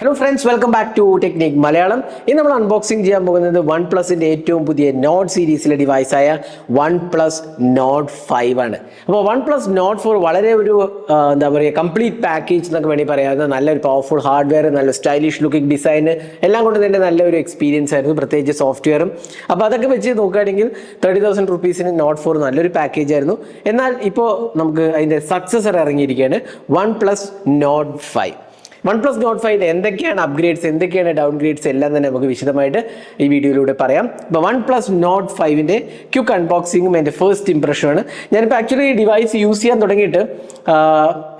Hello friends welcome back to technique Malayalam ഇന്ന് നമ്മൾ unboxing ചെയ്യാൻ പോകുന്നത് വൺ പ്ലസിന്റെ ഏറ്റവും പുതിയ നോട്ട് സീരീസിലെ ഡിവൈസായ വൺ പ്ലസ് നോട്ട് ഫൈവ് ആണ്. അപ്പോൾ വൺ പ്ലസ് നോട്ട് ഫോർ വളരെ ഒരു എന്താ പറയുക കംപ്ലീറ്റ് പാക്കേജ് എന്നൊക്കെ വേണമെങ്കിൽ പറയാവുന്ന നല്ലൊരു പവർഫുൾ ഹാർഡ്വെയർ നല്ല സ്റ്റൈലിഷ് ലുക്കിംഗ് ഡിസൈൻ എല്ലാം കൊണ്ട് തന്നെ നല്ലൊരു എക്സ്പീരിയൻസ് ആയിരുന്നു പ്രത്യേകിച്ച് സോഫ്റ്റ്വെയറും അപ്പോൾ അതൊക്കെ വെച്ച് നോക്കുകയാണെങ്കിൽ തേർട്ടി തൗസൻഡ് റുപ്പീസിന് നോട്ട് ഫോർ നല്ലൊരു പാക്കേജ് ആയിരുന്നു. എന്നാൽ ഇപ്പോൾ നമുക്ക് അതിന്റെ സക്സസർ ഇറങ്ങിയിരിക്കുകയാണ് OnePlus Nord five OnePlus Nord five എന്തൊക്കെയാണ് അപ്ഗ്രേഡ്സ് എന്തൊക്കെയാണ് ഡൗൺ ഗ്രേഡ്സ് എല്ലാം തന്നെ നമുക്ക് വിശദമായിട്ട് ഈ വീഡിയോയിലൂടെ പറയാം. ഇപ്പോൾ വൺ പ്ലസ് നോട്ട് ഫൈവിന്റെ ക്യുക്ക് അൺബോക്സിങ്ങും എന്റെ ഫസ്റ്റ് ഇംപ്രഷനാണ് ഞാനിപ്പോൾ ആക്ച്വലി ഈ ഡിവൈസ് യൂസ് ചെയ്യാൻ തുടങ്ങിയിട്ട്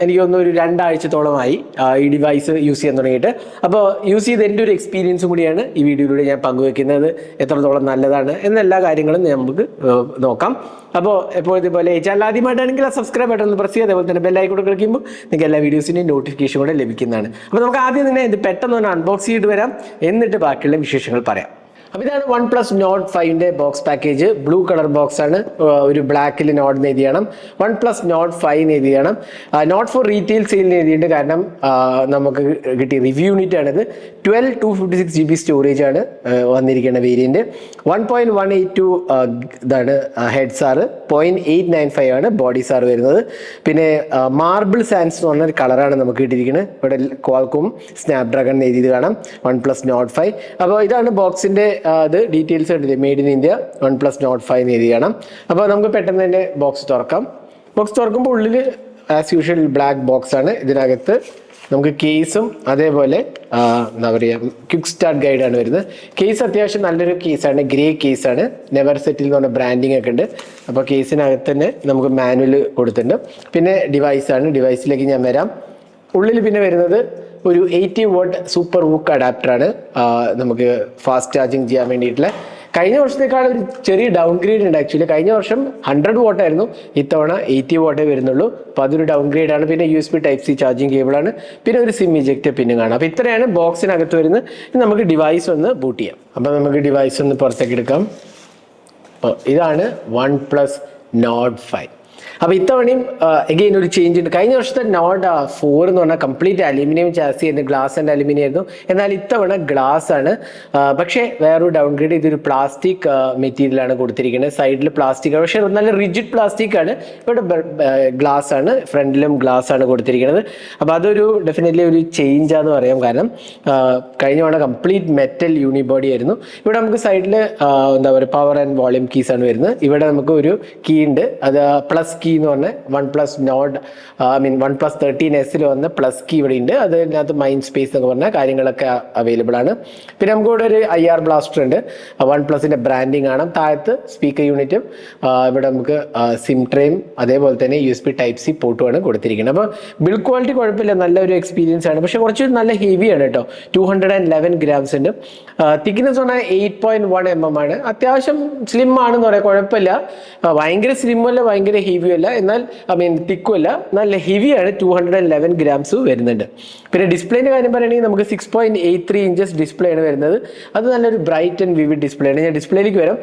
എനിക്ക് തോന്നുന്നു ഒരു രണ്ടാഴ്ചത്തോളമായി ഈ ഡിവൈസ് യൂസ് ചെയ്യാൻ തുടങ്ങിയിട്ട്. അപ്പോൾ യൂസ് ചെയ്ത് എന്റെ ഒരു എക്സ്പീരിയൻസും കൂടിയാണ് ഈ വീഡിയോയിലൂടെ ഞാൻ പങ്കുവെക്കുന്നത്. എത്രത്തോളം നല്ലതാണ് എന്നെല്ലാ കാര്യങ്ങളും നമുക്ക് നോക്കാം. അപ്പോൾ എപ്പോഴത്തെ പോലെ ചാനൽ ആദ്യമായിട്ടാണെങ്കിൽ ആ സബ്സ്ക്രൈബ് ബട്ടൺ ഒന്ന് പ്രസ് ചെയ്യുക. അതേപോലെ തന്നെ ബെല്ലൈക്കൂടെ കളിക്കുമ്പോൾ നിങ്ങൾക്ക് എല്ലാ വീഡിയോസിന്റെയും നോട്ടിഫിക്കേഷൻ കൂടെ ലഭിക്കുന്നതാണ്. അപ്പോൾ നമുക്ക് ആദ്യം തന്നെ ഇത് പെട്ടെന്ന് ഒന്ന് അൺബോക്സ് ചെയ്തിട്ട് വരാം. എന്നിട്ട് ബാക്കിയുള്ള വിശേഷങ്ങൾ പറയാം. അപ്പോൾ ഇതാണ് one plus not ഫൈവിന്റെ box package blue colour box ആണ് ഒരു ബ്ലാക്കിൽ നോട്ട് എഴുതി ചെയ്യണം വൺ പ്ലസ് നോട്ട് ഫൈവ് എഴുതി ചെയ്യണം നോട്ട് ഫോർ റീറ്റെയിൽ സെയിലിന് എഴുതിയിട്ടുണ്ട്. കാരണം നമുക്ക് കിട്ടിയ റിവ്യൂ യൂണിറ്റ് ആണിത്. Twelve two fifty six G B storage ആണ് വന്നിരിക്കുന്ന variant one point one eight two ഇതാണ് head SAR point eight nine five ആണ് ബോഡി സാർ വരുന്നത്. പിന്നെ മാർബിൾ സാൻസ് എന്ന് പറഞ്ഞൊരു കളറാണ് നമുക്ക് കിട്ടിയിരിക്കുന്നത്. ഇവിടെ ക്വാൾക്കും സ്നാപ്ഡ്രാഗൺ എഴുതിയത് കാണാം. വൺ പ്ലസ് നോട്ട് ഫൈവ് അപ്പോൾ ഇതാണ് ബോക്സിന്റെ ഇത് ഡീറ്റെയിൽസ് കണ്ടില്ലേ? Made in India OnePlus note five എന്ന് എഴുതി കാണാം അപ്പോൾ നമുക്ക് പെട്ടെന്ന് തന്നെ ബോക്സ് തുറക്കാം. ബോക്സ് തുറക്കുമ്പോൾ ഉള്ളിൽ ആസ് യൂഷ്വൽ ബ്ലാക്ക് ബോക്സ് ആണ്. ഇതിനകത്ത് നമുക്ക് കേസും അതേപോലെ എന്താ പറയുക ക്വിക്ക് സ്റ്റാർട്ട് ഗൈഡാണ് വരുന്നത്. കേസ് അത്യാവശ്യം നല്ലൊരു കേസാണ് ഗ്രേ കേസാണ് നെവർ സെറ്റിൽ എന്ന് പറഞ്ഞ ബ്രാൻഡിങ് ഒക്കെ ഉണ്ട്. അപ്പോൾ കേസിനകത്ത് തന്നെ നമുക്ക് മാനുവൽ കൊടുത്തിട്ടുണ്ട്. പിന്നെ ഡിവൈസാണ് ഡിവൈസിലേക്ക് ഞാൻ വരാം. ഉള്ളിൽ പിന്നെ വരുന്നത് ഒരു എയ്റ്റി വോട്ട് സൂപ്പർ വൂക്ക് അഡാപ്റ്ററാണ് നമുക്ക് ഫാസ്റ്റ് ചാർജിങ് ചെയ്യാൻ വേണ്ടിയിട്ടുള്ള. കഴിഞ്ഞ വർഷത്തേക്കാൾ ഒരു ചെറിയ ഡൗൺ ഗ്രേഡ് ഉണ്ട് ആക്ച്വലി കഴിഞ്ഞ വർഷം ഹൺഡ്രഡ് വോട്ട് ആയിരുന്നു. ഇത്തവണ എയ്റ്റി വോട്ടേ വരുന്നുള്ളൂ. അപ്പോൾ അതൊരു ഡൗൺ ഗ്രേഡ് ആണ്. പിന്നെ U S B type C charging കേബിളാണ് പിന്നെ ഒരു സിം ഇജക്റ്റ് പിന്നെ കാണാം. അപ്പോൾ ഇത്രയാണ് ബോക്സിനകത്ത് വരുന്നത്. നമുക്ക് ഡിവൈസ് ഒന്ന് ബൂട്ട് ചെയ്യാം. അപ്പോൾ നമുക്ക് ഡിവൈസ് ഒന്ന് പുറത്തേക്ക് എടുക്കാം. അപ്പോൾ ഇതാണ് വൺ പ്ലസ് നോട്ട് ഫൈവ് അപ്പോൾ ഇത്തവണയും എഗെയിൻ ഒരു ചേഞ്ച് ഉണ്ട്. കഴിഞ്ഞ വർഷത്തെ നോട്ട് ഫോർ എന്ന് പറഞ്ഞാൽ കംപ്ലീറ്റ് അലുമിനിയം ചാസി ആയിരുന്നു ഗ്ലാസ് ആൻഡ് അലുമിനിയം ആയിരുന്നു. എന്നാൽ ഇത്തവണ ഗ്ലാസ് ആണ്. പക്ഷേ വേറെ വേറൊരു ഡൗൺഗ്രേഡ് ഇതൊരു പ്ലാസ്റ്റിക് മെറ്റീരിയൽ ആണ് കൊടുത്തിരിക്കുന്നത്. സൈഡിൽ പ്ലാസ്റ്റിക് പക്ഷേ നല്ല റിജിഡ് പ്ലാസ്റ്റിക് ആണ്. ഇവിടെ ഗ്ലാസ് ആണ്. ഫ്രണ്ടിലും ഗ്ലാസ് ആണ് കൊടുത്തിരിക്കുന്നത്. അപ്പോൾ അതൊരു ഡെഫിനറ്റ്ലി ഒരു ചേഞ്ച് ആണെന്ന് പറയാം. കാരണം കഴിഞ്ഞ തവണ കംപ്ലീറ്റ് മെറ്റൽ യൂണിബോഡി ആയിരുന്നു. ഇവിടെ നമുക്ക് സൈഡിൽ എന്താ പറയുക പവർ ആൻഡ് വോളിയം കീസ് ആണ് വരുന്നത്. ഇവിടെ നമുക്ക് ഒരു കീ ഉണ്ട്. അത് പ്ലസ് കീ എന്ന് പറഞ്ഞ one plus note I mean one plus thirteen എസിൽ വന്ന പ്ലസ് കീ ഇവിടെ ഉണ്ട്. അതിനകത്ത് മൈൻഡ് സ്പേസ് എന്ന് പറഞ്ഞ കാര്യങ്ങളൊക്കെ അവൈലബിൾ ആണ്. പിന്നെ നമുക്ക് ഇവിടെ ഒരു ഐ ആർ ബ്ലാസ്റ്റർ ഉണ്ട്. വൺ പ്ലസിന്റെ ബ്രാൻഡിങ് കാണാം. താഴത്ത് സ്പീക്കർ യൂണിറ്റും ഇവിടെ നമുക്ക് സിം ട്രെയും അതേപോലെ തന്നെ U S B type C പോർട്ടുമാണ് കൊടുത്തിരിക്കുന്നത്. അപ്പോൾ ബിൽഡ് ക്വാളിറ്റി കുഴപ്പമില്ല. നല്ലൊരു എക്സ്പീരിയൻസ് ആണ്. പക്ഷേ കുറച്ച് നല്ല ഹെവിയാണ് കേട്ടോ. Two hundred and eleven grams ഉണ്ട് തിക്നെസ് പറഞ്ഞാൽ eight point one M M ആണ്. അത്യാവശ്യം സ്ലിം ആണെന്ന് പറയാം. കുഴപ്പമില്ല. ഭയങ്കര സ്ലിം അല്ല ഭയങ്കര ഹെവി അല്ല എന്നാൽ ഐ മീൻ തിക്കും അല്ല നല്ല ഹെവിയാണ് two hundred and eleven grams വരുന്നുണ്ട്. പിന്നെ ഡിസ്പ്ലേന്റെ കാര്യം പറയുകയാണെങ്കിൽ നമുക്ക് six point eight three inches display ആണ് വരുന്നത്. അത് നല്ലൊരു ബ്രൈറ്റ് ആൻഡ് വിവിഡ് ഡിസ്പ്ലേ ആണ്. ഞാൻ ഡിസ്പ്ലേയിലേക്ക് വരാം.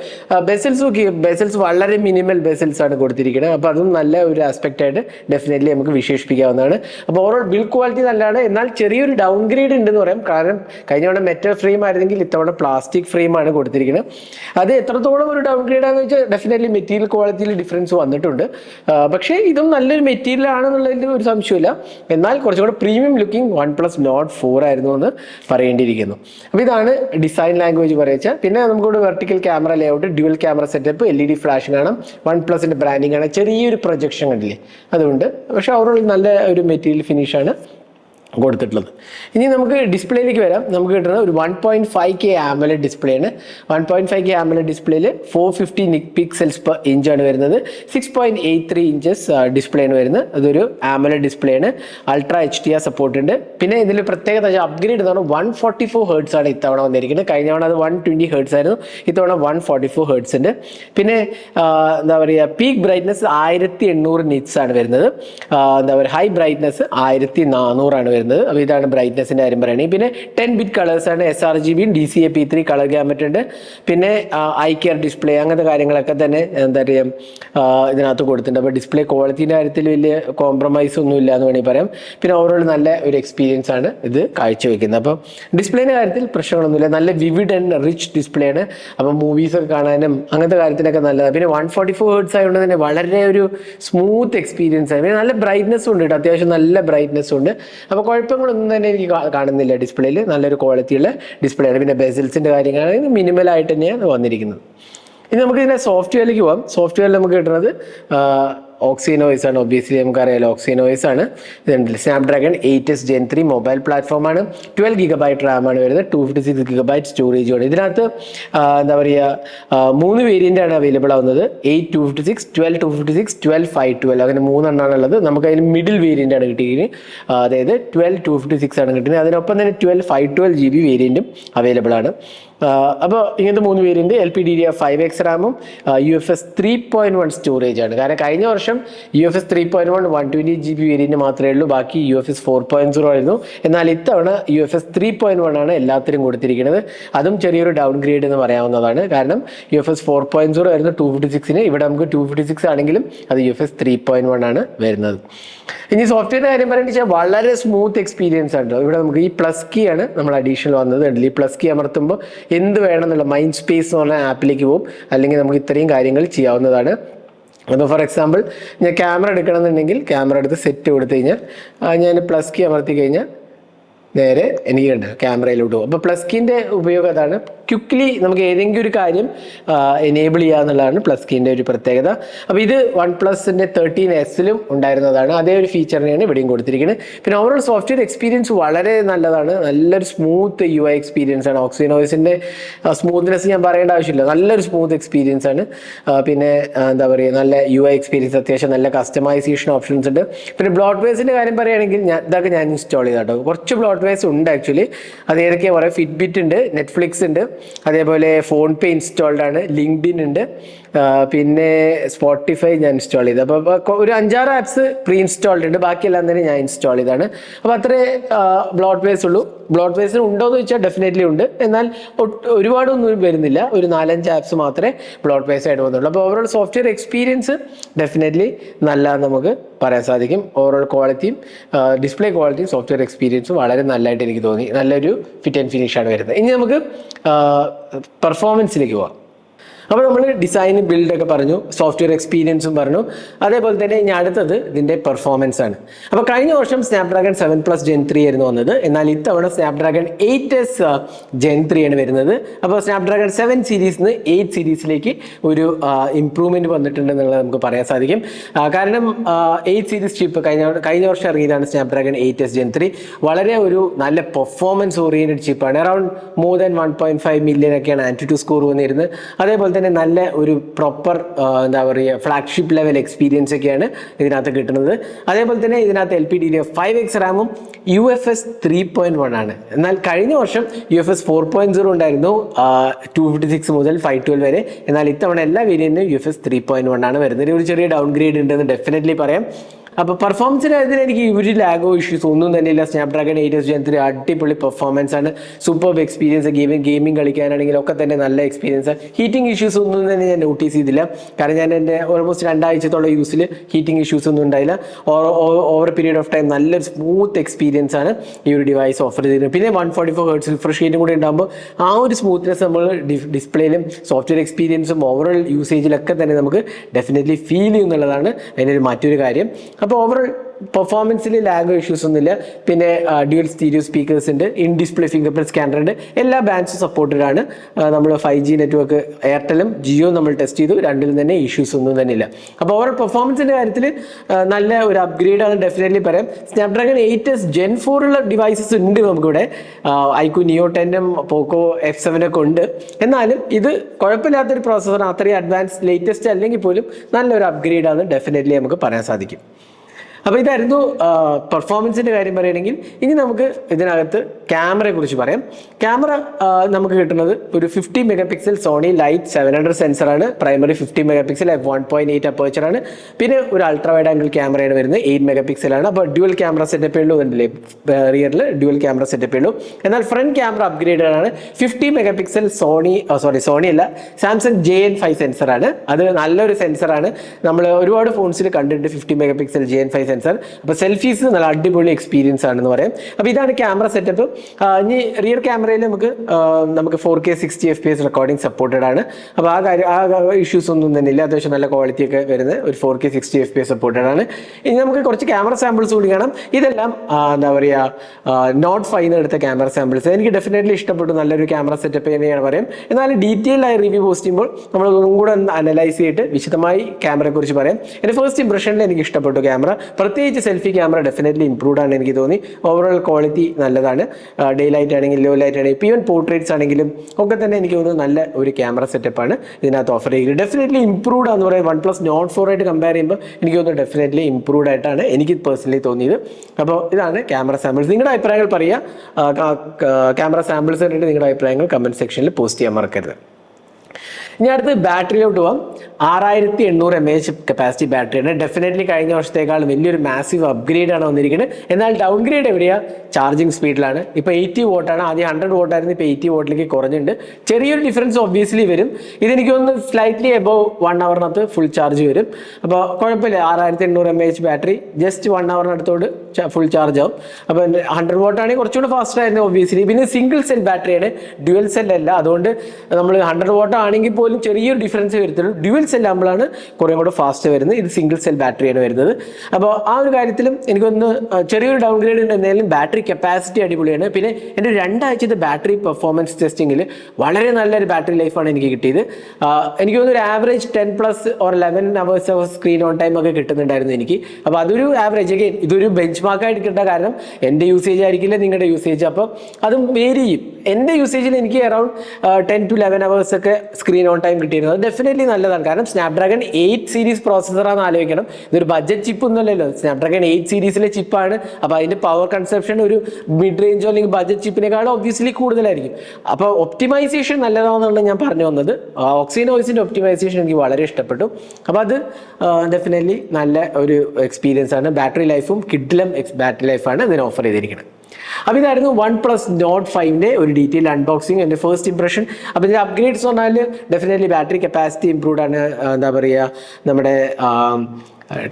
ബെസൽസ് നോക്കി ബെസൽസ് വളരെ മിനിമൽ ബെസൽസ് ആണ് കൊടുത്തിരിക്കുന്നത്. അപ്പോൾ അതും നല്ല ഒരു ആസ്പെക്റ്റ് ആയിട്ട് ഡെഫിനറ്റ്ലി നമുക്ക് വിശേഷിപ്പിക്കാവുന്നതാണ്. അപ്പോൾ ഓവറോൾ ബിൽഡ് ക്വാളിറ്റി നല്ലതാണ്. എന്നാൽ ചെറിയൊരു ഡൗൺ ഗ്രേഡ് ഉണ്ടെന്ന് പറയാം. കാരണം കഴിഞ്ഞ തവണ മെറ്റൽ ഫ്രെയിം ആയിരുന്നെങ്കിൽ ഇത്തവണ പ്ലാസ്റ്റിക് ഫ്രെയിം ആണ് കൊടുത്തിരിക്കുന്നത്. അത് എത്രത്തോളം ഒരു ഡൗൺ ഗ്രേഡ് ആണെന്ന് വെച്ചാൽ ഡെഫിനറ്റ്ലി മെറ്റീരിയൽ ക്വാളിറ്റിയിൽ ഡിഫറൻസ് വന്നിട്ടുണ്ട്. പക്ഷേ ഇതും നല്ലൊരു മെറ്റീരിയൽ ആണെന്നുള്ളതിൽ ഒരു സംശയമില്ല എന്നാൽ കുറച്ചും കൂടെ premium looking one plus note four ആയിരുന്നു എന്ന് പറയേണ്ടിയിരിക്കുന്നു. അപ്പോൾ ഇതാണ് ഡിസൈൻ ലാംഗ്വേജ് പറയുക പിന്നെ നമുക്കിവിടെ vertical camera layout dual camera setup L E D flash കാണാം. വൺ പ്ലസിന്റെ ബ്രാൻഡിങ് ആണ്. ചെറിയൊരു പ്രൊജക്ഷൻ കണ്ടില്ലേ? അതുകൊണ്ട് പക്ഷേ ഓവറോൾ നല്ല ഒരു മെറ്റീരിയൽ ഫിനിഷാണ് കൊടുത്തിട്ടുള്ളത്. ഇനി നമുക്ക് ഡിസ്പ്ലേയിലേക്ക് വരാം. നമുക്ക് കിട്ടുന്ന ഒരു one point five K AMOLED display ആണ്. One point five K AMOLED ഡിസ്പ്ലേയിൽ four fifty നിക് പിക്സൽസ് പെർ ആണ് വരുന്നത്. Six point eight three inches display ആണ് വരുന്നത്. അതൊരു ആമല ഡിസ്പ്ലേ ആണ്. Ultra H D R support ഉണ്ട്. പിന്നെ ഇതിൽ പ്രത്യേകത അപ്ഗ്രേഡ് എന്ന് പറഞ്ഞാൽ വൺ ഫോർട്ടി ഫോർ ഹേർട്സ് ആണ് ഇത്തവണ വന്നിരിക്കുന്നത്. കഴിഞ്ഞ തവണ അത് വൺ ട്വന്റി ഹേർട്സ് ആയിരുന്നു. ഇത്തവണ വൺ ഫോർട്ടി ഫോർ ഹേർട്സ് ഉണ്ട്. പിന്നെ എന്താ പറയുക പീക്ക് ബ്രൈറ്റ്നസ് ആയിരത്തി എണ്ണൂറ് നിറ്റ്സ് ആണ് വരുന്നത്. എന്താ പറയുക ഹൈ ബ്രൈറ്റ്നസ് ആയിരത്തി നാനൂറാണ് വരുന്നത്. വരുന്നത്. അപ്പോൾ ഇതാണ് ബ്രൈറ്റ്നെസ്സിന്റെ കാര്യം പറയുകയാണെങ്കിൽ. പിന്നെ ടെൻ ബിറ്റ് കളേഴ്സാണ് എസ് ആർ ജി ബിയും D C I P three colour gamut ഉണ്ട്. പിന്നെ ഐ കെയർ ഡിസ്പ്ലേ അങ്ങനത്തെ കാര്യങ്ങളൊക്കെ തന്നെ എന്താ പറയുക ഇതിനകത്ത് കൊടുത്തിട്ടുണ്ട്. അപ്പോൾ ഡിസ്പ്ലേ ക്വാളിറ്റീന്റെ കാര്യത്തിൽ വലിയ കോംപ്രമൈസ് ഒന്നും ഇല്ല എന്ന് വേണമെങ്കിൽ പറയാം. പിന്നെ ഓവറോൾ നല്ല ഒരു എക്സ്പീരിയൻസ് ആണ് ഇത് കാഴ്ചവെക്കുന്നത്. അപ്പം ഡിസ്പ്ലേന്റെ കാര്യത്തിൽ പ്രശ്നങ്ങളൊന്നുമില്ല. നല്ല വിവിഡ് ആൻഡ് റിച്ച് ഡിസ്പ്ലേ ആണ്. അപ്പോൾ മൂവീസൊക്കെ കാണാനും അങ്ങനത്തെ കാര്യത്തിനൊക്കെ നല്ലതാണ്. പിന്നെ വൺ ഫോർട്ടി ഫോർ ഹേർട്സ് ആയതുകൊണ്ട് തന്നെ വളരെ ഒരു സ്മൂത്ത് എക്സ്പീരിയൻസ് ആണ്. പിന്നെ നല്ല ബ്രൈറ്റ്നസ് ഉണ്ട് കേട്ടോ. അത്യാവശ്യം നല്ല ബ്രൈറ്റ്നസ് ഉണ്ട്. അപ്പോൾ കുഴപ്പങ്ങളൊന്നും തന്നെ എനിക്ക് കാണുന്നില്ല ഡിസ്പ്ലേയിൽ നല്ലൊരു ക്വാളിറ്റിയുള്ള ഡിസ്പ്ലേ ആണ് പിന്നെ ബെസിൽസിന്റെ കാര്യങ്ങളാണെങ്കിൽ മിനിമൽ ആയിട്ട് തന്നെയാണ് വന്നിരിക്കുന്നത്. ഇനി നമുക്ക് ഇതിനെ സോഫ്റ്റ്വെയറിലേക്ക് പോവാം. സോഫ്റ്റ്വെയറിൽ നമുക്ക് കിട്ടുന്നത് ഓക്സിനോയിസ് ആണ് ഒബിയസ്ലി നമുക്കറിയാലോ ഓക്സിനോയിസ് ആണ് ഇതുണ്ട് Snapdragon eight S gen three mobile പ്ലാറ്റ്ഫോമാണ് ട്വൽവ് ഗിഗബൈറ്റ് റാം ആണ് വരുന്നത്. Two fifty six gigabyte storage ആണ് ഇതിനകത്ത് എന്താ പറയുക മൂന്ന് വേരിയന്റ് ആണ് അവൈലബിൾ ആവുന്നത്. Eight two fifty six twelve two fifty six twelve five twelve അങ്ങനെ മൂന്നെണ്ണമാണ് ഉള്ളത് നമുക്ക് അതിന് മിഡിൽ വേരിയന്റ് ആണ് കിട്ടിയിരിക്കുന്നത്. അതായത് ട്വൽവ് ടു ഫിഫ്റ്റി സിക്സ് ആണ് കിട്ടുന്നത്. അതിനൊപ്പം തന്നെ twelve five twelve G B വേരിയന്റും available ആണ്. അപ്പോൾ ഇങ്ങനത്തെ മൂന്ന് variant L P D D five X റാമും U F S three point one storage ആണ്. കാരണം കഴിഞ്ഞ വർഷം U F S three point one one twenty G B variant മാത്രമേ ഉള്ളൂ. ബാക്കി U F S four point zero ആയിരുന്നു. എന്നാൽ ഇത്തവണ U F S three point one ആണ് എല്ലാത്തിനും കൊടുത്തിരിക്കുന്നത്. അതും ചെറിയൊരു ഡൗൺ ഗ്രേഡ് എന്ന് പറയാവുന്നതാണ്. കാരണം U F S four point zero ആയിരുന്നു ടു ഫിഫ്റ്റി സിക്സിന് ഇവിടെ നമുക്ക് ടു ഫിഫ്റ്റി സിക്സ് ആണെങ്കിലും അത് U F S three point one ആണ് വരുന്നത്. ഇനി സോഫ്റ്റ്വെയറിന്റെ കാര്യം പറയുന്നത് വളരെ സ്മൂത്ത് എക്സ്പീരിയൻസ് ആണ് ഇവിടെ നമുക്ക് ഈ പ്ലസ് കീ ആണ് നമ്മൾ അഡീഷണൽ വന്നത്? ഈ പ്ലസ് കീ അമർത്തുമ്പോൾ എന്ത് വേണമെന്നുള്ള മൈൻഡ് സ്പേസ് എന്ന് പറഞ്ഞ ആപ്പിലേക്ക് പോകും. അല്ലെങ്കിൽ നമുക്ക് ഇത്രയും കാര്യങ്ങൾ ചെയ്യാവുന്നതാണ്. അപ്പോൾ ഫോർ എക്സാമ്പിൾ ഞാൻ ക്യാമറ എടുക്കണമെന്നുണ്ടെങ്കിൽ ക്യാമറ എടുത്ത് സെറ്റ് കൊടുത്തു കഴിഞ്ഞാൽ ഞാൻ പ്ലസ് കീ അമർത്തി കഴിഞ്ഞാൽ നേരെ എനിക്ക് ഉണ്ട് ക്യാമറയിലോട്ട് പോകും. അപ്പോൾ പ്ലസ് കീന്റെ ഉപയോഗം അതാണ്. ക്വിക്ക്ലി നമുക്ക് ഏതെങ്കിലും ഒരു കാര്യം എനേബിൾ ചെയ്യുക എന്നുള്ളതാണ് പ്ലസ് കീന്റെ ഒരു പ്രത്യേകത. അപ്പോൾ ഇത് വൺ പ്ലസിന്റെ തേർട്ടീൻ എസിലും ഉണ്ടായിരുന്നതാണ്. അതേ ഒരു ഫീച്ചറിനെയാണ് ഇവിടെയും കൊടുത്തിരിക്കുന്നത്. പിന്നെ ഓവറോൾ സോഫ്റ്റ്വെയർ എക്സ്പീരിയൻസ് വളരെ നല്ലതാണ്. നല്ലൊരു സ്മൂത്ത് യു ഐ എക്സ്പീരിയൻസ് ആണ്. ഓക്സിനോയിസിന്റെ സ്മൂത്ത്നെസ് ഞാൻ പറയേണ്ട ആവശ്യമില്ല. നല്ലൊരു സ്മൂത്ത് എക്സ്പീരിയൻസ് ആണ്. പിന്നെ എന്താ പറയുക നല്ല യു ഐ എക്സ്പീരിയൻസ് അത്യാവശ്യം നല്ല കസ്റ്റമൈസേഷൻ ഓപ്ഷൻസ് ഉണ്ട്. പിന്നെ ബ്ലോട്ട് കാര്യം പറയുകയാണെങ്കിൽ ഞാൻ ഇതൊക്കെ ഞാൻ ഇൻസ്റ്റാൾ ചെയ്താട്ടോ കുറച്ച് ബ്ലോട്ട് ഉണ്ട് ആക്ച്വലി അത് ഏതൊക്കെയാണ് കുറേ ഫിറ്റ്ബിറ്റ് ഉണ്ട് നെറ്റ്ഫ്ലിക്സ് ഉണ്ട് അതേപോലെ ഫോൺ പേ ഇൻസ്റ്റാൾഡ് ആണ് ലിങ്ക്ഡിൻ ഉണ്ട്. പിന്നെ സ്പോട്ടിഫൈ ഞാൻ ഇൻസ്റ്റാൾ ചെയ്തു. അപ്പോൾ ഒരു അഞ്ചാറ് ആപ്സ് പ്രീ ഇൻസ്റ്റാൾഡ് ഉണ്ട്. ബാക്കിയെല്ലാം തന്നെ ഞാൻ ഇൻസ്റ്റാൾ ചെയ്താണ് അപ്പോൾ അത്രേ ബ്ലോട്ട് വേസ് ഉള്ളൂ. ബ്ലോട്ട് വേസിന് ഉണ്ടോ എന്ന് ചോദിച്ചാൽ ഡെഫിനറ്റ്ലി ഉണ്ട്. എന്നാൽ ഒരുപാടൊന്നും വരുന്നില്ല. ഒരു നാലഞ്ച് ആപ്സ് മാത്രമേ ബ്ലോട്ട് വേസ് ആയിട്ട് വന്നുള്ളൂ അപ്പോൾ ഓവറോൾ സോഫ്റ്റ്വെയർ എക്സ്പീരിയൻസ് ഡെഫിനറ്റ്ലി നല്ല നമുക്ക് പറയാൻ സാധിക്കും. ഓവറോൾ ക്വാളിറ്റിയും ഡിസ്പ്ലേ ക്വാളിറ്റിയും സോഫ്റ്റ്വെയർ എക്സ്പീരിയൻസും വളരെ നല്ലതായിട്ട് എനിക്ക് തോന്നി. നല്ലൊരു ഫിറ്റ് ആൻഡ് ഫിനിഷ് ആണ് വരുന്നത്. ഇനി നമുക്ക് പെർഫോമൻസിലേക്ക് പോവാം. അപ്പോൾ നമ്മൾ ഡിസൈൻ ബിൽഡൊക്കെ പറഞ്ഞു സോഫ്റ്റ്വെയർ എക്സ്പീരിയൻസും പറഞ്ഞു. അതേപോലെ തന്നെ ഇനി അടുത്തത് ഇതിന്റെ പെർഫോമൻസ് ആണ്. അപ്പോൾ കഴിഞ്ഞ വർഷം Snapdragon seven plus gen three ആയിരുന്നു വന്നത്. എന്നാൽ ഇത്തവണ Snapdragon eight S gen three ആണ് വരുന്നത്. അപ്പോൾ സ്നാപ്ഡ്രാഗൺ സെവൻ സീരീസിൽ നിന്ന് എയ്റ്റ് സീരീസിലേക്ക് ഒരു ഇമ്പ്രൂവ്മെന്റ് വന്നിട്ടുണ്ട് എന്നുള്ളത് നമുക്ക് പറയാൻ സാധിക്കും. കാരണം എയ്റ്റ് സീരീസ് ചിപ്പ് കഴിഞ്ഞ കഴിഞ്ഞ വർഷം ഇറങ്ങിയതാണ് Snapdragon eight S gen three വളരെ ഒരു നല്ല performance oriented ചിപ്പാണ് around more than one point five million ഒക്കെയാണ് ആന്റി ടു സ്കോർ വന്നിരുന്നത്. അതേപോലെ തന്നെ നല്ല ഒരു പ്രോപ്പർ എന്താ പറയുക ഫ്ലാഗ്ഷിപ്പ് ലെവൽ എക്സ്പീരിയൻസ് ഒക്കെയാണ് ഇതിനകത്ത് കിട്ടുന്നത്. അതേപോലെ തന്നെ ഇതിനകത്ത് L P D five X റാമും U F S three point one ആണ്. എന്നാൽ കഴിഞ്ഞ വർഷം U F S four point zero ഉണ്ടായിരുന്നു ടു ഫിഫ്റ്റി സിക്സ് മുതൽ ഫൈവ് ട്വൽവ് വരെ. എന്നാൽ ഇത്തവണ എല്ലാ വേരിയന്റിനും U F S three point one ആണ് വരുന്നത്. ഒരു ചെറിയ ഡൗൺ ഗ്രേഡ് ഉണ്ടെന്ന് ഡെഫിനറ്റ്ലി പറയാം. അപ്പോൾ പെർഫോമൻസിന് കാര്യത്തിൽ എനിക്ക് ഒരു ലാഗോ ഇഷ്യൂസ് ഒന്നും തന്നെ ഇല്ല സ്നാപ്ഡ്രാഗൺ എയ്റ്റ് ജെൻ അടിപൊളി പെർഫോമൻസ് ആണ്. സൂപ്പർ എക്സ്പീരിയൻസ് ഗെയിമിംഗ് ഗെയിമിംഗ് കളിക്കാനാണെങ്കിലും ഒക്കെ തന്നെ നല്ല എക്സ്പീരിയൻസ് ഹീറ്റിംഗ് ഇഷ്യൂസ് ഒന്നും തന്നെ ഞാൻ നോട്ടീസ് ചെയ്തില്ല. കാരണം ഞാൻ എന്റെ ഓൾമോസ്റ്റ് രണ്ടാഴ്ചത്തോളം യൂസിൽ ഹീറ്റിംഗ് ഇഷ്യൂസ് ഒന്നും ഉണ്ടായില്ല. ഓവർ പീരീഡ് ഓഫ് ടൈം നല്ല സ്മൂത്ത് എക്സ്പീരിയൻസ് ആണ് ഈ ഒരു ഡിവൈസ് ഓഫർ ചെയ്തിരുന്നത്. പിന്നെ one forty four hertz refresh റേറ്റും കൂടി ഉണ്ടാകുമ്പോൾ ആ ഒരു സ്മൂത്ത്നെസ് നമ്മൾ ഡിസ്പ്ലേയിലും സോഫ്റ്റ്വെയർ എക്സ്പീരിയൻസും ഓവറോൾ യൂസേജിലൊക്കെ തന്നെ നമുക്ക് ഡെഫിനറ്റ്ലി ഫീൽ ചെയ്യുന്നുള്ളതാണ് അതിന്റെ ഒരു മറ്റൊരു കാര്യം. അപ്പോൾ ഓവറോൾ പെർഫോമൻസിൽ ലാഗ് ഇഷ്യൂസ് ഒന്നുമില്ല. പിന്നെ ഡ്യൂൽ സ്റ്റീരിയോ സ്പീക്കേഴ്സ് ഉണ്ട് in display fingerprint scanner ഉണ്ട് എല്ലാ ബാൻഡ്സും സപ്പോർട്ടഡ് ആണ്. നമ്മൾ ഫൈവ് ജി നെറ്റ്വർക്ക് എയർടെലും ജിയോ നമ്മൾ ടെസ്റ്റ് ചെയ്തു. രണ്ടിലും തന്നെ ഇഷ്യൂസ് ഒന്നും തന്നെ ഇല്ല. അപ്പോൾ ഓവറോൾ പെർഫോമൻസിന്റെ കാര്യത്തിൽ നല്ല ഒരു അപ്ഗ്രേഡ് ആണ് ഡെഫിനറ്റ്ലി പറയാം. സ്നാപ്ഡ്രാഗൺ എയ്റ്റ് എസ് ജെൻ ഫോറുള്ള ഡിവൈസസ് ഉണ്ട് നമുക്കിവിടെ. ഐക്കു നിയോ ടെന്നും പോക്കോ എഫ് സെവനൊക്കെ ഉണ്ട്. എന്നാലും ഇത് കുഴപ്പമില്ലാത്തൊരു പ്രോസസ്സറാണ് അത്രയും അഡ്വാൻസ് ലേറ്റസ്റ്റ് അല്ലെങ്കിൽ പോലും നല്ലൊരു അപ്ഗ്രേഡ് ആണ് ഡെഫിനറ്റ്ലി നമുക്ക് പറയാൻ സാധിക്കും. അപ്പോൾ ഇതായിരുന്നു പെർഫോമൻസിന്റെ കാര്യം പറയുകയാണെങ്കിൽ ഇനി നമുക്ക് ഇതിനകത്ത് ക്യാമറയെ കുറിച്ച് പറയാം. ക്യാമറ നമുക്ക് കിട്ടുന്നത് ഒരു fifty megapixel Sony LYT seven hundred സെൻസറാണ് primary fifty megapixel one point eight അപ്പേച്ചറാണ് പിന്നെ ഒരു അൾട്രാ വൈഡ് ആംഗിൾ ക്യാമറയാണ് വരുന്നത്. എയ്റ്റ് മെഗാ പിക്സലാണ് അപ്പോൾ ഡ്യുവൽ ക്യാമറ സെറ്റപ്പ് ഉള്ളൂ ഉണ്ടല്ലേ റിയറിൽ ഡ്യുവൽ ക്യാമറ സെറ്റപ്പ് ഉള്ളൂ. എന്നാൽ ഫ്രണ്ട് ക്യാമറ അപ്ഗ്രേഡഡ് ആണ്. Fifty megapixel Sony sorry Sony അല്ല സാംസങ് ജെ എൻ ഫൈവ് സെൻസറാണ് അത് നല്ലൊരു സെൻസറാണ് നമ്മൾ ഒരുപാട് ഫോൺസിൽ കണ്ടിട്ടുണ്ട് fifty megapixel J N five sensor അപ്പോൾ സെൽഫീസ് നല്ല അടിപൊളി എക്സ്പീരിയൻസ് ആണെന്ന് പറയാം. അപ്പോൾ ഇതാണ് ക്യാമറ സെറ്റപ്പ് ഇനി റിയർ ക്യാമറയിൽ നമുക്ക് നമുക്ക് four K sixty F P S recording supported ആണ്. അപ്പോൾ ആ കാര്യം ആ ഇഷ്യൂസ് ഒന്നും തന്നെ ഇല്ല. അത്യാവശ്യം നല്ല ക്വാളിറ്റി ഒക്കെ വരുന്ന ഒരു four K sixty F P S supported ആണ്. ഇനി നമുക്ക് കുറച്ച് ക്യാമറ സാമ്പിൾസ് കൂടി കാണാം. ഇതെല്ലാം എന്താ പറയുക നോട്ട് ഫൈവ് എടുത്ത ക്യാമറ സാമ്പിൾസ് എനിക്ക് ഡെഫിനറ്റ്ലി ഇഷ്ടപ്പെട്ടു. നല്ലൊരു ക്യാമറ സെറ്റപ്പ് തന്നെയാണ് പറയാം. എന്നാലും ഡീറ്റെയിൽ ആയി റിവ്യൂ പോസ്റ്റ് ചെയ്യുമ്പോൾ നമ്മൾ ഒന്നും കൂടെ അനലൈസ് ചെയ്തിട്ട് വിശദമായി ക്യാമറയെ കുറിച്ച് പറയാം. എന്റെ ഫസ്റ്റ് ഇംപ്രഷനിൽ എനിക്ക് ഇഷ്ടപ്പെട്ടു ക്യാമറ പ്രത്യേകിച്ച് സെൽഫി ക്യാമറ ഡെഫിനറ്റ്ലി ഇംപ്രൂവ്ഡ് ആണ് എനിക്ക് തോന്നി. ഓവറോൾ ക്വാളിറ്റി നല്ലതാണ്. ഡേ ലൈറ്റ് ആണെങ്കിലും ലോ ലൈറ്റ് ആണെങ്കിലും ഇപ്പം ഈവൻ പോർട്രേറ്റ്സ് ആണെങ്കിലും ഒക്കെ തന്നെ എനിക്ക് തോന്നുന്നു നല്ല ഒരു ക്യാമറ സെറ്റപ്പാണ് ഇതിനകത്ത് ഓഫർ ചെയ്യുന്നത് ഡെഫിനറ്റ്ലി ഇംപ്രൂവ്ഡ് എന്ന് പറയുന്നത് വൺ പ്ലസ് നോട്ട് ഫോർ ആയിട്ട് കമ്പയർ ചെയ്യുമ്പോൾ എനിക്ക് തോന്നുന്നു ഡെഫിനറ്റ്ലി ഇംപ്രൂവ്ഡ് ആയിട്ടാണ് എനിക്ക് പേഴ്സണലി തോന്നിയത്. അപ്പോൾ ഇതാണ് ക്യാമറ സാമ്പിൾസ് നിങ്ങളുടെ അഭിപ്രായങ്ങൾ പറയുക. ക്യാമറ സാമ്പിൾസ് കണ്ടിട്ട് നിങ്ങളുടെ അഭിപ്രായങ്ങൾ കമന്റ് സെക്ഷനിൽ പോസ്റ്റ് ചെയ്യാൻ മറക്കരുത്. ഇനി അടുത്ത് ബാറ്ററിയിലോട്ട് പോവാം. ആറായിരത്തി എണ്ണൂറ് എം എച്ച് കപ്പാസിറ്റി ബാറ്ററിയാണ് ഡെഫിനറ്റ്ലി കഴിഞ്ഞ വർഷത്തേക്കാൾ വലിയൊരു മാസീവ് അപ്ഗ്രേഡാണ് വന്നിരിക്കുന്നത്. എന്നാൽ ഡൗൺ ഗ്രേഡ് എവിടെയാ ചാർജിങ് സ്പീഡിലാണ് ഇപ്പോൾ എയ്റ്റി വോട്ടാണ് ആദ്യം ഹൺഡ്രഡ് വോട്ടായിരുന്നു ഇപ്പോൾ എയ്റ്റി വോട്ടിലേക്ക് കുറഞ്ഞിട്ടുണ്ട്. ചെറിയൊരു ഡിഫറൻസ് ഒബ്വിയസ്ലി വരും. ഇതെനിക്ക് സ്ലൈറ്റ്ലി എബോവ് വൺ അവറിനകത്ത് ഫുൾ ചാർജ് വരും. അപ്പോൾ കുഴപ്പമില്ല. ആറായിരത്തി എണ്ണൂറ് M H battery just one അവറിനടുത്തോട് full charge ആവും. അപ്പോൾ ഹൺഡ്രഡ് വോട്ടാണെങ്കിൽ കുറച്ചുകൂടി ഫാസ്റ്റ് ആയിരുന്നു ഒബ്വിയസ്ലി പിന്നെ സിംഗിൾ സെൽ ബാറ്ററിയാണ് ഡ്യുവൽ സെൽ അല്ല. അതുകൊണ്ട് നമ്മൾ ഹൺഡ്രഡ് വോട്ട് ആണെങ്കിൽ പോലും ചെറിയൊരു ഡിഫറൻസ് വരുത്തുള്ളൂ ഡ്യുവൽ സെൽ ആകുമ്പോഴാണ് കുറേ കൂടെ ഫാസ്റ്റ് വരുന്നത്. ഇത് സിംഗിൾ സെൽ ബാറ്ററിയാണ് വരുന്നത്. അപ്പോൾ ആ ഒരു കാര്യത്തിലും എനിക്കൊന്ന് ചെറിയൊരു ഡൗൺ ഗ്രേഡ് ഉണ്ട്. എന്തായാലും ബാറ്ററി കപ്പാസിറ്റി അടിപൊളിയാണ്. പിന്നെ എന്റെ രണ്ടാഴ്ചത്തെ ബാറ്ററി പെർഫോമൻസ് ടെസ്റ്റിങ്ങിൽ വളരെ നല്ലൊരു ബാറ്ററി ലൈഫാണ് എനിക്ക് കിട്ടിയത്. എനിക്ക് തോന്നുന്നു ഒരു average ten plus or eleven hours of screen on time ഒക്കെ കിട്ടുന്നുണ്ടായിരുന്നു എനിക്ക്. അപ്പോൾ അതൊരു ആവറേജ് ഒക്കെ ഇതൊരു ബെഞ്ച് മാർക്കായിട്ട് കിട്ടേണ്ട കാരണം എന്റെ യൂസേജ് ആയിരിക്കില്ല നിങ്ങളുടെ യൂസേജ് അപ്പം അതും വേരി ചെയ്യും. എന്റെ യൂസേജിൽ എനിക്ക് around ten to eleven hours ഒക്കെ സ്ക്രീൻ ഓൺ ടൈം കിട്ടിയിരുന്നത് ഡെഫിനറ്റ്ലി നല്ലതാണ്. കാരണം സ്നാപ്ഡ്രാഗൺ എയ്റ്റ് സീരീസ് പ്രോസസ്സറാണെന്ന് ആലോചിക്കണം. ഇതൊരു ബഡ്ജറ്റ് ചിപ്പ് ഒന്നുമല്ലല്ലോ സ്നാപ്ഡ്രാഗൺ എയ്റ്റ് സീരീസിലെ ചിപ്പാണ് അപ്പോൾ അതിന്റെ പവർ കൺസപ്ഷൻ ഒരു മിഡ് റേഞ്ചോ അല്ലെങ്കിൽ ബഡ്ജറ്റ് ചിപ്പിനേക്കാളും ഒബ്വിയസ്ലി കൂടുതലായിരിക്കും. അപ്പോൾ ഒപ്റ്റിമൈസേഷൻ നല്ലതാണെന്നാണ് ഞാൻ പറഞ്ഞു വന്നത്. ഓക്സിജൻ ഒപ്റ്റിമൈസേഷൻ എനിക്ക് വളരെ ഇഷ്ടപ്പെട്ടു. അപ്പോൾ അത് ഡെഫിനറ്റ്ലി നല്ല ഒരു എക്സ്പീരിയൻസ് ആണ്. ബാറ്ററി ലൈഫും കിഡ്ലം ബാറ്ററി ലൈഫാണ് ഇതിന് ഓഫർ ചെയ്തിരിക്കുന്നത്. അപ്പോൾ ഇതായിരുന്നു വൺ പ്ലസ് നോട്ട് ഫൈവിന്റെ ഒരു ഡീറ്റെയിൽ അൺബോക്സിങ് എന്റെ ഫസ്റ്റ് ഇംപ്രഷൻ അപ്പോൾ ഇതിന്റെ അപ്ഗ്രേഡ്സ് പറഞ്ഞാൽ ഡെഫിനറ്റ്ലി ബാറ്ററി കപ്പാസിറ്റി ഇമ്പ്രൂവ് ആണ്. എന്താ പറയുക നമ്മുടെ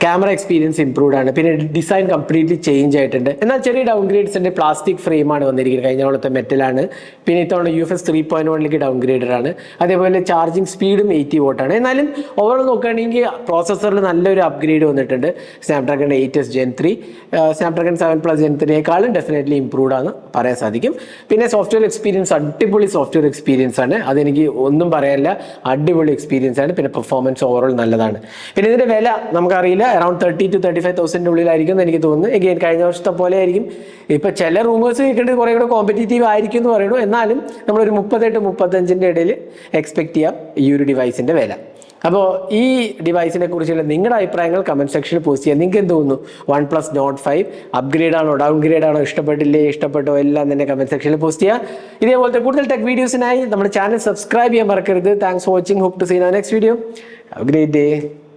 ക്യാമറ എക്സ്പീരിയൻസ് ഇംപ്രൂവ്ഡ് ആണ്. പിന്നെ ഡിസൈൻ കംപ്ലീറ്റ്ലി ചേഞ്ച് ആയിട്ടുണ്ട്. എന്നാൽ ചെറിയ ഡൗൺ ഉണ്ട്. പ്ലാസ്റ്റിക് ഫ്രെയിമാണ് വന്നിരിക്കുന്നത്. കഴിഞ്ഞ മെറ്റൽ മെറ്റലാണ് പിന്നെ ഇത്തവണ U F S three point വണ്ണിലേക്ക് ഡൗൺ ആണ്. അതേപോലെ ചാർജിങ് സ്പീഡും എയ്റ്റി വോട്ടാണ് എന്നാലും ഓവറോൾ നോക്കുകയാണെങ്കിൽ പ്രോസസ്സറിൽ നല്ലൊരു അപ്ഗ്രേഡ് വന്നിട്ടുണ്ട്. Snapdragon eight S gen three Snapdragon seven plus gen ത്രീയേക്കാളും definitely improved ആണ് പറയാൻ സാധിക്കും. പിന്നെ സോഫ്റ്റ്വെയർ എക്സ്പീരിയൻസ് അടിപൊളി സോഫ്റ്റ്വെയർ എക്സ്പീരിയൻസ് ആണ്. അതെനിക്ക് ഒന്നും പറയാനില്ല. അടിപൊളി എക്സ്പീരിയൻസ് ആണ്. പിന്നെ പെർഫോമൻസ് ഓവറോൾ നല്ലതാണ്. പിന്നെ ഇതിന്റെ വില നമുക്കറിയില്ല around thirty two thirty five തൗസൻഡിന്റെ ഉള്ളിലായിരിക്കും എന്ന് എനിക്ക് തോന്നുന്നു. എഗെയിൻ കഴിഞ്ഞ വർഷത്തെ പോലെ ആയിരിക്കും. ഇപ്പൊ ചില റൂമേഴ്സ് കേൾക്കേണ്ടത് കുറേ കൂടെ കോമ്പറ്റീറ്റീവ് ആയിരിക്കും എന്ന് പറയുന്നു. എന്നാലും നമ്മളൊരു മുപ്പത്തെട്ട് മുപ്പത്തഞ്ചിന്റെ ഇടയിൽ എക്സ്പെക്ട് ചെയ്യാം ഈ ഒരു ഡിവൈസിന്റെ വില. അപ്പോൾ ഈ ഡിവൈസിനെ കുറിച്ചുള്ള നിങ്ങളുടെ അഭിപ്രായങ്ങൾ കമന്റ് സെക്ഷനിൽ പോസ്റ്റ് ചെയ്യാം. നിങ്ങൾക്ക് എന്ത് തോന്നുന്നു? One plus note five upgrade ആണോ ഡൗൺ ഗ്രേഡ് ആണോ ഇഷ്ടപ്പെട്ടില്ലേ ഇഷ്ടപ്പെട്ടോ എല്ലാം തന്നെ കമന്റ് സെക്ഷനിൽ പോസ്റ്റ് ചെയ്യുക ഇതേപോലത്തെ കൂടുതൽ ടെക് വീഡിയോസിനായി നമ്മുടെ ചാനൽ സബ്സ്ക്രൈബ് ചെയ്യാൻ മറക്കരുത്. Thanks for watching hope to see next video great day